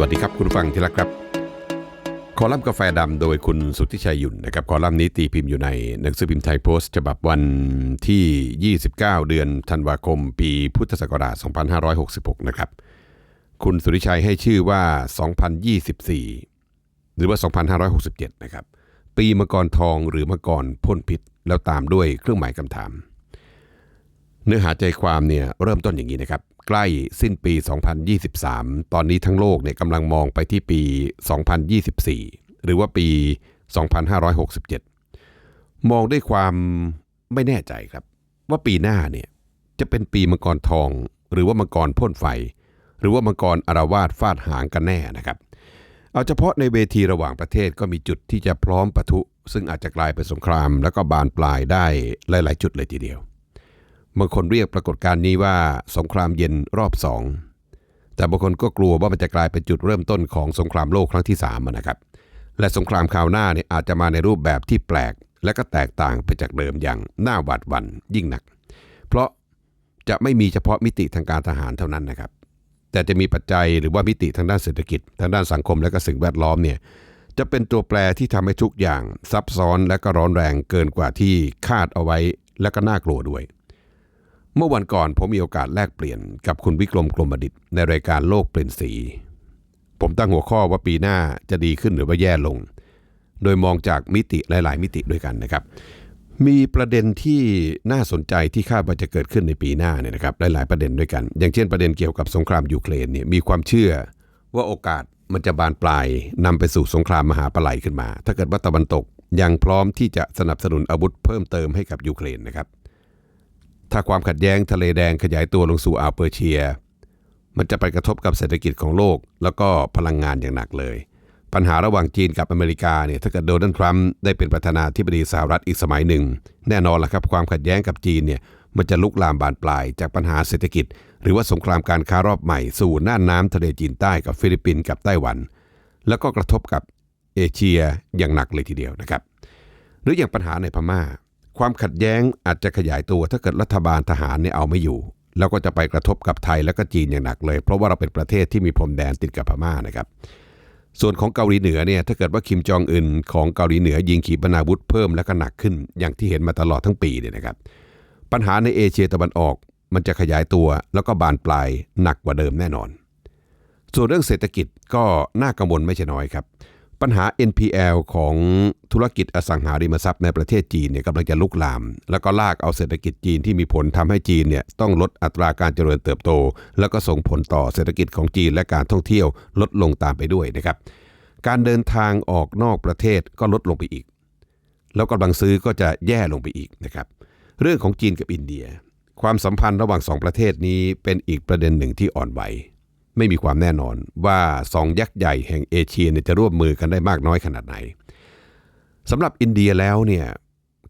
วัสดีครับคุณฟังที่รักครับ คอลัมน์กาแฟดำโดยคุณสุทธิชัยยุ่นนะครับคอลัมน์นี้ตีพิมพ์อยู่ในหนังสือพิมพ์ไทยโพสต์ ฉบับวันที่ 29 เดือนธันวาคม ปีพุทธศักราช 2566 นะครับ คุณสุทธิชัยให้ชื่อว่า 2024 หรือว่า 2567 นะครับ ปีมังกรทองหรือมังกรพ่นพิษ แล้วตามด้วยเครื่องหมายคำถาม เนื้อหาใจความเนี่ยเริ่มต้นอย่างนี้นะครับ ใกล้สิ้นปี 2023 ตอนนี้ทั้งโลกเนี่ยกำลังมองไปที่ปี 2024 หรือว่าปี 2567 มองด้วยความไม่แน่ใจครับ ว่าปีหน้าเนี่ยจะเป็นปีมังกรทอง หรือว่ามังกรพ่นไฟ หรือว่ามังกรอารวาสฟาดหางกันแน่นะครับ เอาเฉพาะในเวทีระหว่างประเทศก็มีจุดที่จะพร้อมปะทุ ซึ่งอาจจะกลายเป็นสงคราม แล้วก็บานปลายได้หลาย ๆ จุดเลยทีเดียว บางคนเรียกปรากฏการณ์นี้ว่าสงครามเย็นรอบสองแต่บางคนก็กลัวว่ามันจะกลายเป็นจุดเริ่มต้นของสงครามโลกครั้งที่3นะครับ และสงครามคราวหน้าเนี่ยอาจจะมาในรูปแบบที่แปลก และก็แตกต่างไปจากเดิมอย่างน่าหวาดหวั่นยิ่งหนัก เพราะจะไม่มีเฉพาะมิติทางการทหารเท่านั้นนะครับ แต่จะมีปัจจัยหรือว่ามิติทางด้านเศรษฐกิจ ทางด้านสังคมและก็สิ่งแวดล้อมเนี่ยจะเป็นตัวแปรที่ทำให้ทุกอย่างซับซ้อนและก็ร้อนแรงเกินกว่าที่คาดเอาไว้และก็น่ากลัวด้วย เมื่อวันก่อนผมมีโอกาสแลกเปลี่ยนกับคุณวิกรมกลมบดิตในรายการโลกเปลี่ยนสี ผมตั้งหัวข้อว่าปีหน้าจะดีขึ้นหรือว่าแย่ลง โดยมองจากมิติหลาย ๆ มิติด้วยกันนะครับ มีประเด็นที่น่าสนใจที่คาดว่าจะเกิดขึ้นในปีหน้าเนี่ยนะครับหลาย ๆ ประเด็นด้วยกัน อย่างเช่นประเด็นเกี่ยวกับสงครามยูเครนเนี่ยมีความเชื่อว่าโอกาสมันจะบานปลายนำไปสู่สงครามมหาปลัยขึ้นมา ถ้าเกิดว่าตะวันตกยังพร้อมที่จะสนับสนุนอาวุธเพิ่มเติมให้กับยูเครนนะครับ ถ้าความขัดแย้งทะเลแดงขยายตัวลงสู่อ่าวเปอร์เชีย มันจะไปกระทบกับเศรษฐกิจของโลก แล้วก็พลังงานอย่างหนักเลย ปัญหาระหว่างจีนกับอเมริกาเนี่ยถ้าเกิดโดนัลด์ทรัมป์ได้เป็นประธานาธิบดีสหรัฐอีกสมัยหนึ่ง แน่นอนละครับความขัดแย้งกับจีนเนี่ยมันจะลุกลามบานปลายจากปัญหาเศรษฐกิจ หรือว่าสงครามการค้ารอบใหม่สู่น่านน้ำทะเลจีนใต้กับฟิลิปปินส์กับไต้หวัน แล้วก็กระทบกับเอเชียอย่างหนักเลยทีเดียวนะครับ หรืออย่างปัญหาในพม่า ความขัดแย้งอาจจะขยายตัวถ้าเกิดรัฐบาลทหารเนี่ยเอาไม่อยู่ แล้วก็จะไปกระทบกับไทยและก็จีนอย่างหนักเลย เพราะว่าเราเป็นประเทศที่มีพรมแดนติดกับพม่านะครับ ส่วนของเกาหลีเหนือเนี่ยถ้าเกิดว่าคิมจองอึนของเกาหลีเหนือยิงขีปนาวุธเพิ่มและก็หนักขึ้น อย่างที่เห็นมาตลอดทั้งปีเนี่ยนะครับ ปัญหาในเอเชียตะวันออกมันจะขยายตัวแล้วก็บานปลายหนักกว่าเดิมแน่นอน ส่วนเรื่องเศรษฐกิจก็น่ากังวลไม่ใช่น้อยครับ ปัญหา NPL ของธุรกิจอสังหาริมทรัพย์ในประเทศจีนเนี่ยกำลังจะลุกลาม แล้วก็ลากเอาเศรษฐกิจจีนที่มีผลทำให้จีนเนี่ยต้องลดอัตราการเจริญเติบโต แล้วก็ส่งผลต่อเศรษฐกิจของจีนและการท่องเที่ยวลดลงตามไปด้วยนะครับการเดินทางออกนอกประเทศก็ลดลงไปอีก แล้วกำลังซื้อก็จะแย่ลงไปอีกนะครับเรื่องของจีนกับอินเดีย ความสัมพันธ์ระหว่างสองประเทศนี้เป็นอีกประเด็นหนึ่งที่อ่อนไหว ไม่มีความแน่นอนว่าสองยักษ์ใหญ่แห่งเอเชียเนี่ยจะร่วมมือกันได้มากน้อยขนาดไหนสำหรับอินเดียแล้วเนี่ย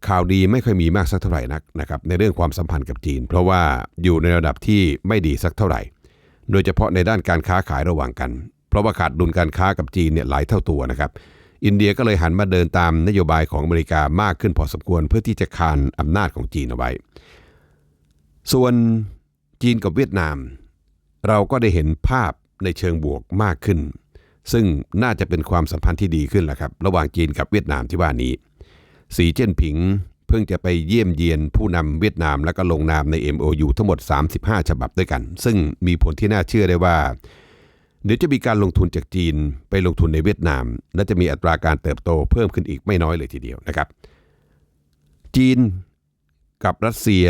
ข่าวดีไม่ค่อยมีมากสักเท่าไหร่นักนะครับในเรื่องความสัมพันธ์กับจีน เพราะว่าอยู่ในระดับที่ไม่ดีสักเท่าไหร่ โดยเฉพาะในด้านการค้าขายระหว่างกัน เพราะว่าขาดดุลการค้ากับจีนเนี่ยหลายเท่าตัวนะครับ อินเดียก็เลยหันมาเดินตามนโยบายของอเมริกามากขึ้นพอสมควรเพื่อที่จะคานอำนาจของจีนเอาไว้ ส่วนจีนกับเวียดนาม เราก็ได้เห็นภาพในเชิงบวกมากขึ้น ซึ่งน่าจะเป็นความสัมพันธ์ที่ดีขึ้นแหละครับ ระหว่างจีนกับเวียดนามที่ว่านี้ สีเจิ้นผิงเพิ่งจะไปเยี่ยมเยียนผู้นำเวียดนามแล้วก็ลงนามใน MOU ทั้งหมด 35 ฉบับด้วยกัน ซึ่งมีผลที่น่าเชื่อได้ว่า เดี๋ยวจะมีการลงทุนจากจีนไปลงทุนในเวียดนาม และจะมีอัตราการเติบโตเพิ่มขึ้นอีกไม่น้อยเลยทีเดียวนะครับ จีนกับรัสเซีย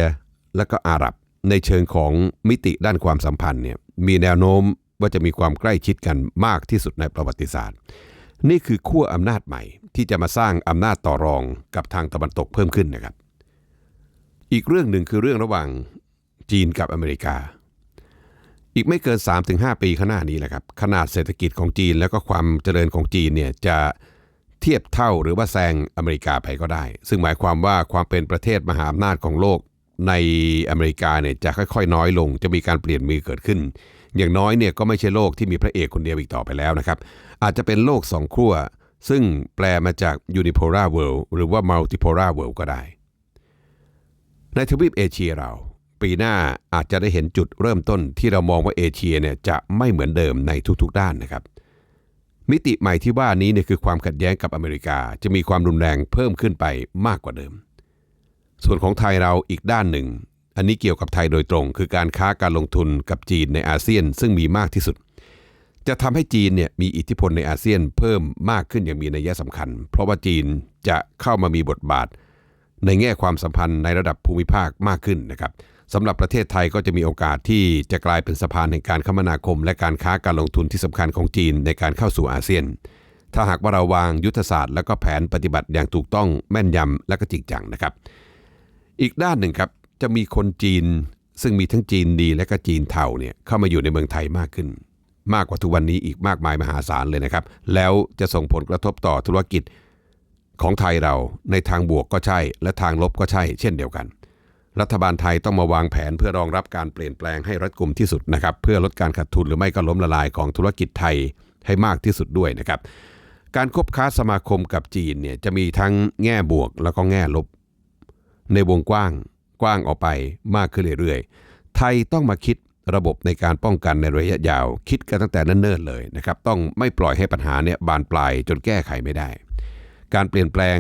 และก็อาหรับ ในเชิงของมิติด้านความสัมพันธ์เนี่ยมีแนวโน้มว่าจะมีความใกล้ชิดกันมากที่สุดในประวัติศาสตร์ นี่คือขั้วอำนาจใหม่ ที่จะมาสร้างอำนาจต่อรองกับทางตะวันตกเพิ่มขึ้นนะครับ อีกเรื่องหนึ่งคือเรื่องระหว่างจีนกับอเมริกา อีกไม่เกิน 3-5 ปีข้างหน้านี้แหละครับขนาดเศรษฐกิจของจีนแล้วก็ความเจริญของจีนเนี่ยจะเทียบเท่าหรือว่าแซงอเมริกาไปก็ได้ ซึ่งหมายความว่าความเป็นประเทศมหาอำนาจของโลก ในอเมริกาเนี่ยจะค่อยๆ น้อยลง จะมีการเปลี่ยนมือเกิดขึ้น อย่างน้อยเนี่ยก็ไม่ใช่โลกที่มีพระเอกคนเดียวอีกต่อไปแล้วนะครับ อาจจะเป็นโลกสองขั้วซึ่งแปลมาจาก unipolar world หรือว่า multipolar world ก็ได้ ในทวีปเอเชียเรา ปีหน้าอาจจะได้เห็นจุดเริ่มต้นที่เรามองว่าเอเชียเนี่ยจะไม่เหมือนเดิมในทุกๆ ด้านนะครับ มิติใหม่ที่ว่านี้เนี่ยคือความขัดแย้งกับอเมริกา จะมีความรุนแรงเพิ่มขึ้นไปมากกว่าเดิม ส่วนของไทยเราอีกด้านหนึ่ง อันนี้เกี่ยวกับไทยโดยตรง คือการค้าการลงทุนกับจีนในอาเซียนซึ่งมีมากที่สุด จะทำให้จีนเนี่ยมีอิทธิพลในอาเซียนเพิ่มมากขึ้นอย่างมีนัยสำคัญ เพราะว่าจีนจะเข้ามามีบทบาท ในแง่ความสัมพันธ์ในระดับภูมิภาคมากขึ้นนะครับสำหรับประเทศไทยก็จะมีโอกาสที่จะกลายเป็นสะพานแห่งการคมนาคม และการค้าการลงทุนที่สำคัญของจีนในการเข้าสู่อาเซียน ถ้าหากว่าเราวางยุทธศาสตร์ และก็แผนปฏิบัติอย่างถูกต้องแม่นยำและก็จริงจังนะครับ อีกด้านหนึ่งครับจะมีคนจีน ซึ่งมีทั้งจีนดีและก็จีนเทาเนี่ยเข้ามาอยู่ในเมืองไทยมากขึ้น มากกว่าทุกวันนี้อีกมากมายมหาศาลเลยนะครับ แล้วจะส่งผลกระทบต่อธุรกิจของไทยเราในทางบวกก็ใช่ และทางลบก็ใช่ เช่นเดียวกัน รัฐบาลไทยต้องมาวางแผนเพื่อรองรับการเปลี่ยนแปลงให้รัดกุมที่สุดนะครับ เพื่อลดการขาดทุนหรือไม่ก็ล้มละลายของธุรกิจไทยให้มากที่สุดด้วยนะครับการคบค้าสมาคมกับจีนเนี่ยจะมีทั้งแง่บวกแล้วก็แง่ลบ ในวงกว้างกว้างออกไปมากขึ้นเรื่อยๆ ไทยต้องมาคิดระบบในการป้องกันในระยะยาว คิดกันตั้งแต่เนิ่นๆเลยนะครับ ต้องไม่ปล่อยให้ปัญหาเนี่ยบานปลายจนแก้ไขไม่ได้ การเปลี่ยนแปลง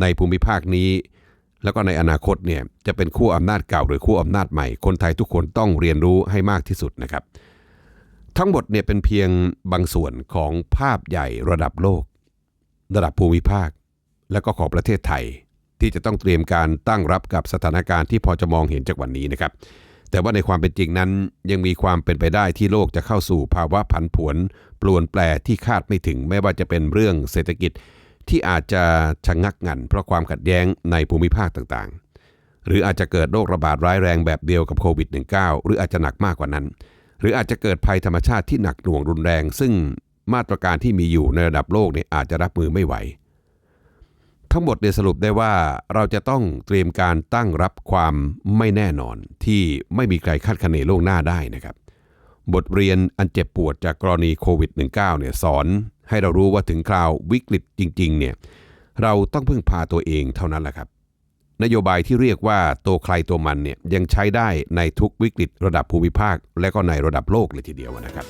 ในภูมิภาคนี้ แล้วก็ในอนาคตเนี่ยจะเป็นคู่อำนาจเก่าหรือคู่อำนาจใหม่ คนไทยทุกคนต้องเรียนรู้ให้มากที่สุดนะครับ ทั้งหมดเนี่ยเป็นเพียงบางส่วนของภาพใหญ่ระดับโลก ระดับภูมิภาค และก็ของประเทศไทย ที่จะต้องเตรียมการตั้งรับกับสถานการณ์ที่พอจะมองเห็นจากวันนี้นะครับ แต่ว่าในความเป็นจริงนั้น ยังมีความเป็นไปได้ที่โลกจะเข้าสู่ภาวะผันผวนปลวนแปรที่คาดไม่ถึงไม่ว่าจะเป็นเรื่องเศรษฐกิจที่อาจจะชะงักงันเพราะความขัดแย้งในภูมิภาคต่างๆ หรืออาจจะเกิดโรคระบาดร้ายแรงแบบเดียวกับโควิด -19 หรืออาจจะหนักมากกว่านั้น หรืออาจจะเกิดภัยธรรมชาติที่หนักหน่วงรุนแรง ซึ่งมาตรการที่มีอยู่ในระดับโลกเนี่ยอาจจะรับมือไม่ไหว ทั้งหมดเนี่ยสรุปได้ว่าเราจะต้องเตรียมการตั้งรับความไม่แน่นอนที่ไม่มีใครคาดคะเนล่วงหน้าได้นะครับ บทเรียนอันเจ็บปวดจากกรณีโควิด -19 เนี่ยสอนให้เรารู้ว่าถึงคราววิกฤตจริง ๆ เนี่ยเราต้องพึ่งพาตัวเองเท่านั้นแหละครับ นโยบายที่เรียกว่าตัวใครตัวมันเนี่ยยังใช้ได้ในทุกวิกฤตระดับภูมิภาค และก็ในระดับโลกเลยทีเดียวนะครับ